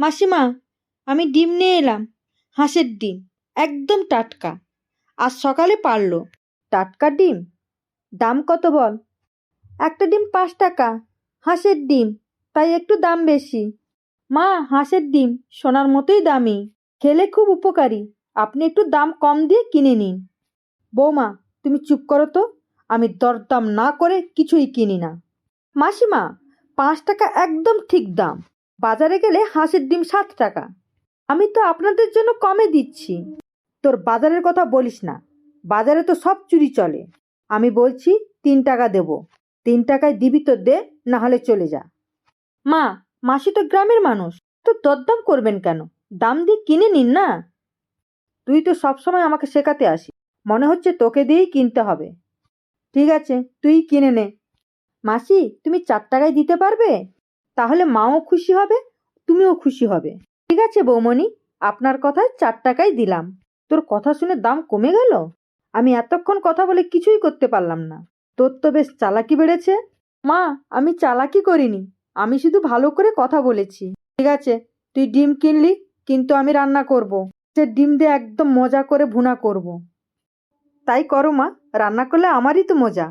মাসিমা, আমি ডিম নিয়ে এলাম। হাঁসের ডিম, একদম টাটকা। আজ সকালে পারল। টাটকা ডিম? দাম কত বল? একটা ডিম পাঁচ টাকা, হাঁসের ডিম, তাই একটু দাম বেশি। মা, হাঁসের ডিম সোনার মতোই দামি, খেলে খুব উপকারী। আপনি একটু দাম কম দিয়ে কিনে নিন। বৌমা, তুমি চুপ করো তো, আমি দরদাম না করে কিছুই কিনি না। মাসিমা, পাঁচ টাকা একদম ঠিক দাম। বাজারে গেলে হাঁসের ডিম সাত টাকা। আমি তো আপনাদের জন্য কমে দিচ্ছি। তোর বাজারের কথা বলিস না। বাজারে তো সব চুরি চলে। আমি বলছি, তিন টাকা দেব। তিন টাকায় দিবি তো দে না হলে চলে যা। মা, মাসি তো গ্রামের মানুষ। তো দরদাম করবেন কেন? দাম দিয়ে কিনে নিন না। তুই তো সবসময় আমাকে শেখাতে আসি মনে হচ্ছে তোকে দিয়েই কিনতে হবে। ঠিক আছে, তুই কিনে নে। মাসি, তুমি চার টাকায় দিতে পারবে? তাহলে মাও খুশি হবে, তুমিও খুশি হবে। ঠিক আছে বৌমণি, আপনার কথায় চার টাকাই দিলাম। তোর কথা শুনে দাম কমে গেল? আমি এতক্ষণ কথা বলে কিছুই করতে পারলাম না। তোর তো বেশ চালাকি বেড়েছে। মা, আমি চালাকি করিনি, আমি শুধু ভালো করে কথা বলেছি। ঠিক আছে, তুই ডিম কিনলি, কিন্তু আমি রান্না করব। সে ডিম দিয়ে একদম মজা করে ভুনা করব। তাই করো মা, রান্না করলে আমারই তো মজা।